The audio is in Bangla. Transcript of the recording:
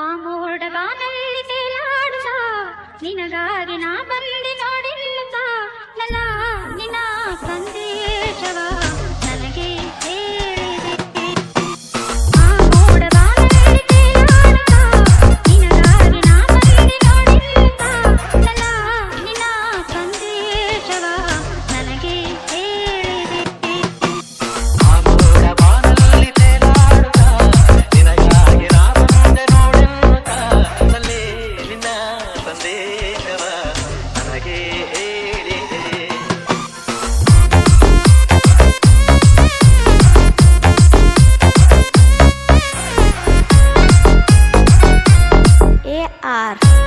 ಆ ಮೋಡಗಾನಲ್ಲಿ ತೇಲಾಡುವ ನಿನಗಾಗಿ ನಾ ಸಂದೇಶವ ನನಗೆ ಹೇಳಿದೆ ಎ ಆರ್